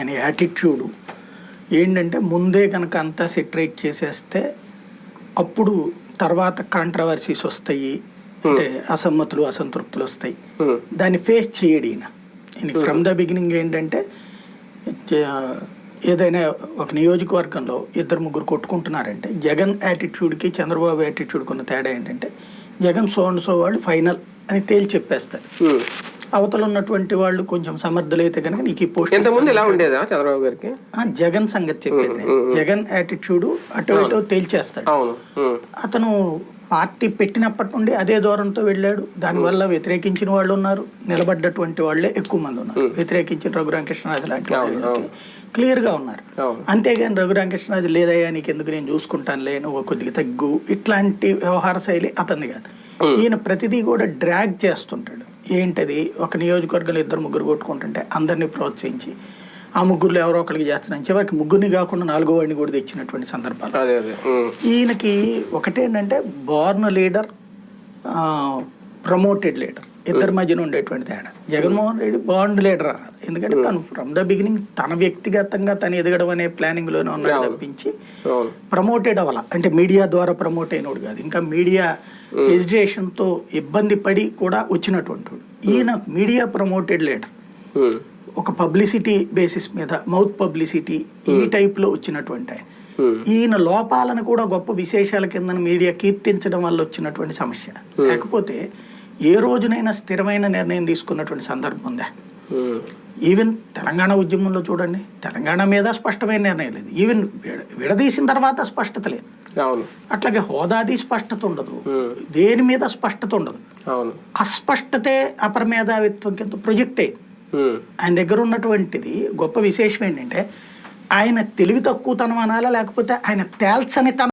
ఆయన యాటిట్యూడు ఏంటంటే ముందే కనుక అంతా సెటరేట్ చేసేస్తే అప్పుడు తర్వాత కాంట్రవర్సీస్ వస్తాయి అంటే అసమ్మతులు అసంతృప్తులు వస్తాయి. ఉమ్, దాన్ని ఫేస్ చేయడు ఈయన. ఈయన ఫ్రమ్ ద బిగినింగ్ ఏంటంటే ఏదైనా ఒక నియోజకవర్గంలో ఇద్దరు ముగ్గురు కొట్టుకుంటున్నారంటే జగన్ యాటిట్యూడ్కి చంద్రబాబు యాటిట్యూడ్కి ఉన్న తేడా ఏంటంటే జగన్ సో అండ్ సో వాళ్ళు ఫైనల్ అని తేల్చి చెప్పేస్తారు. ఉమ్. అవతల ఉన్నటువంటి వాళ్ళు కొంచెం సమర్థులైతే కనుక నీకు ఈ పోస్ట్ ఇంతకుముందు ఇలా ఉండేదా చంద్రబాబు గారికి? ఆ, జగన్ సంగతి చెప్పేది జగన్ యాటిట్యూడ్ అటు ఇటు తేల్చేస్తాడు. అతను పార్టీ పెట్టినప్పటి నుండి అదే దూరంతో వెళ్ళాడు. దానివల్ల వ్యతిరేకించిన వాళ్ళు ఉన్నారు. నిలబడ్డటువంటి వాళ్ళే ఎక్కువ మంది ఉన్నారు. వ్యతిరేకించిన రఘురామకృష్ణరాజు లాంటి వాళ్ళకి క్లియర్గా ఉన్నారు. అంతేగాని రఘురామకృష్ణరాజు లేదయ్యా నీకు ఎందుకు నేను చూసుకుంటానులే నువ్వు కొద్దిగా తగ్గు. ఇట్లాంటి వ్యవహార శైలి అతన్ని కాదు. ఈయన ప్రతిదీ కూడా డ్రాగ్ చేస్తుంటాడు. ఏంటది? ఒక నియోజకవర్గంలో ఇద్దరు ముగ్గురు కొట్టుకుంటుంటే అందరినీ ప్రోత్సహించి ఆ ముగ్గురులో ఎవరో ఒకరికి చేస్తున్నాను. చివరికి ముగ్గురిని కాకుండా నాలుగో వాడిని కూడా తెచ్చినటువంటి సందర్భాలు. ఈయనకి ఒకటేంటంటే బార్న్ లీడర్ ప్రమోటెడ్ లీడర్. ఇద్దరి మధ్యన ఉండేటువంటి తేడా. జగన్మోహన్ రెడ్డి బాండ్ లీడర్ అన్నారు ఎందుకంటే తను ఫ్రమ్ ద బిగినింగ్ తన వ్యక్తిగతంగా తను ఎదగడం అనే ప్లానింగ్లోనే ఉన్నాడు తప్పించి ప్రమోటెడ్ అవ్వాల. అంటే మీడియా ద్వారా ప్రమోట్ అయినోడు కాదు. ఇంకా మీడియా ఎడ్యుకేషన్తో ఇబ్బంది పడి కూడా వచ్చినటువంటి. ఈయన మీడియా ప్రమోటెడ్ లీడర్ ఒక పబ్లిసిటీ బేసిస్ మీద మౌత్ పబ్లిసిటీ ఈ టైప్లో వచ్చినటువంటి ఆయన. ఈయన లోపాలను కూడా గొప్ప విశేషాల కింద మీడియా కీర్తించడం వల్ల వచ్చినటువంటి సమస్య. లేకపోతే ఏ రోజునైనా స్థిరమైన నిర్ణయం తీసుకున్నటువంటి సందర్భం ఉందా? ఈవెన్ తెలంగాణ ఉద్యమంలో చూడండి తెలంగాణ మీద స్పష్టమైన నిర్ణయం లేదు. ఈవెన్ విడ- విడదీసిన తర్వాత స్పష్టత లేదు. అవును. అట్లాగే హోదాది స్పష్టత ఉండదు. దేని మీద స్పష్టత ఉండదు. అవును. అస్పష్టతే అపరమేధావిత్వం కింద ప్రొజెక్ట్ ఆయన దగ్గర ఉన్నటువంటిది గొప్ప విశేషం ఏంటంటే ఆయన తెలివి తక్కువతనం అనాలా లేకపోతే ఆయన తేల్చని తనం